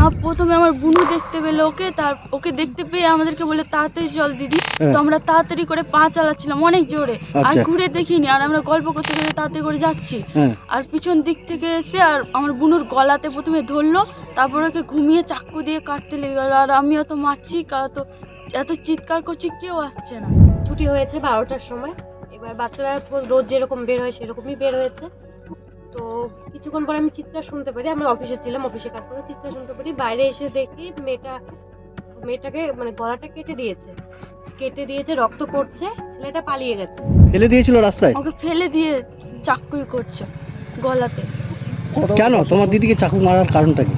না প্রথমে আমার বুনু দেখতে পেল ওকে তার ওকে দেখতে পেয়ে আমাদেরকে বলে তাড়াতাড়ি চল দিদি। হ্যাঁ। তো আমরা তাড়াতাড়ি করে পা চালাচ্ছিলাম অনেক জোরে। আর আচ্ছা। ঘুরে দেখিনি আর আমরা গল্প করতে করতে তাড়াতাড়ি করে যাচ্ছি। হ্যাঁ। আর পিছন দিক থেকে এসে আর আমার বুনুর গলাতে প্রথমে ধরলো তারপর ওকে ঘুমিয়ে চাকু দিয়ে কাটতে লেগে গেলো। আর আমি অত মারছি তো এত চিৎকার করছি কেউ আসছে না। ছুটি হয়েছে বারোটার সময়। এবার বাচ্চারা রোজ যেরকম বের হয় সেরকমই বের হয়েছে। তো কিছুক্ষণ পরে আমি চিৎকার শুনতে পারি আমরা অফিসে ছিলাম অফিসে কাজ করে চিৎকার শুনতে পারি। বাইরে এসে দেখি মেয়েটা মেয়েটাকে মানে গলাটা কেটে দিয়েছে। কেটে দিয়েছে রক্ত পড়ছে ছেলেটা পালিয়ে গেছে। ফেলে দিয়েছিল রাস্তায়? ওকে ফেলে দিয়ে চাকুই করছে গলাতে। কেন? তোমার দিদিকে চাকু মারার কারণটা কি?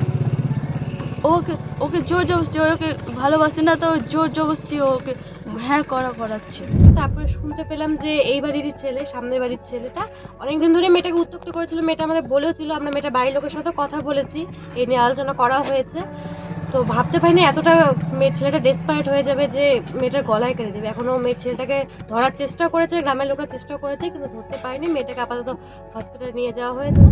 ওকে ওকে জোর জবস্তি ওকে ভালোবাসে না তো জোর জবস্তি ওকে হ্যাঁ করা, করাচ্ছে। তারপরে শুনতে পেলাম যে এই বাড়ির ছেলে, সামনের বাড়ির ছেলেটা অনেকদিন ধরে মেয়েটাকে উত্তক্ত করেছিল। মেয়েটা আমাদের বলেছিল, আমরা মেয়েটা বাড়ির লোকের সাথে কথা বলেছি, এই নিয়ে আলোচনা করা হয়েছে। তো ভাবতে পারিনি এতটা মেয়ে ছেলেটা ডেসপারেট হয়ে যাবে যে মেয়েটার গলায় কেটে দেবে। এখনও মেয়ের ছেলেটাকে ধরার চেষ্টা করেছে, গ্রামের লোকরা চেষ্টা করেছে, কিন্তু ধরতে পারেনি। মেয়েটাকে আপাতত হসপিটালে নিয়ে যাওয়া হয়েছে।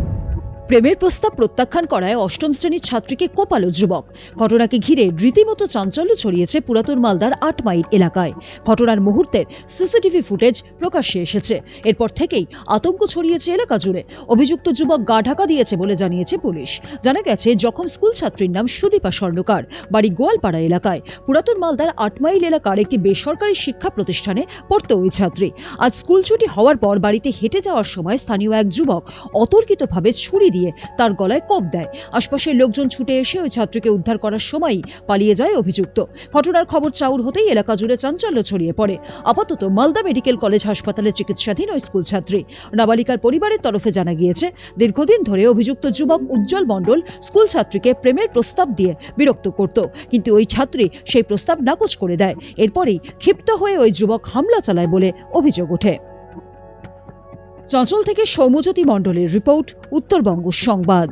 প্রেমের প্রস্তাব প্রত্যাখ্যান করায় অষ্টম শ্রেণির ছাত্রীকে কোপালো যুবক। ঘটনাকে ঘিরে রীতিমতো চাঞ্চল্য ছড়িয়েছে পুরাতন মালদার আট মাইল এলাকায়। ঘটনার মুহূর্তের সিসিটিভি ফুটেজ প্রকাশ্যে এসেছে। এরপর থেকেই আতঙ্ক ছড়িয়েছে এলাকা জুড়ে। অভিযুক্ত যুবক গা ঢাকা দিয়েছে বলে জানিয়েছে পুলিশ। জানা গেছে, যখন স্কুল ছাত্রীর নাম সুদীপা স্বর্ণকার, বাড়ি গোয়ালপাড়া এলাকায়। পুরাতন মালদার আট মাইল এলাকার একটি বেসরকারি শিক্ষা প্রতিষ্ঠানে পড়তো ওই ছাত্রী। আজ স্কুল ছুটি হওয়ার পর বাড়িতে হেঁটে যাওয়ার সময় স্থানীয় এক যুবক অতর্কিতভাবে ছুরি দিয়ে তার গলায় কোপ দেয়। আশপাশের লোকজন ছুটে এসে ওই ছাত্রীকে উদ্ধার করার সময়ই পালিয়ে যায় অভিযুক্ত। ঘটনার খবর চাউর হতেই এলাকা জুড়ে চাঞ্চল্য ছড়িয়ে পড়ে। আপাতত মালদা মেডিকেল কলেজ হাসপাতালে চিকিৎসাধীন ওই স্কুল ছাত্রী। নাবালিকার পরিবারের তরফে জানা গিয়েছে, দীর্ঘদিন ধরে অভিযুক্ত যুবক উজ্জ্বল মণ্ডল স্কুল ছাত্রীকে প্রেমের প্রস্তাব দিয়ে বিরক্ত করত। কিন্তু ওই ছাত্রী সেই প্রস্তাব নাকচ করে দেয়। এরপরেই ক্ষিপ্ত হয়ে ওই যুবক হামলা চালায় বলে অভিযোগ ওঠে। চঞ্চল থেকে সৌম্যজ্যোতি মণ্ডলের রিপোর্ট উত্তরবঙ্গ সংবাদ।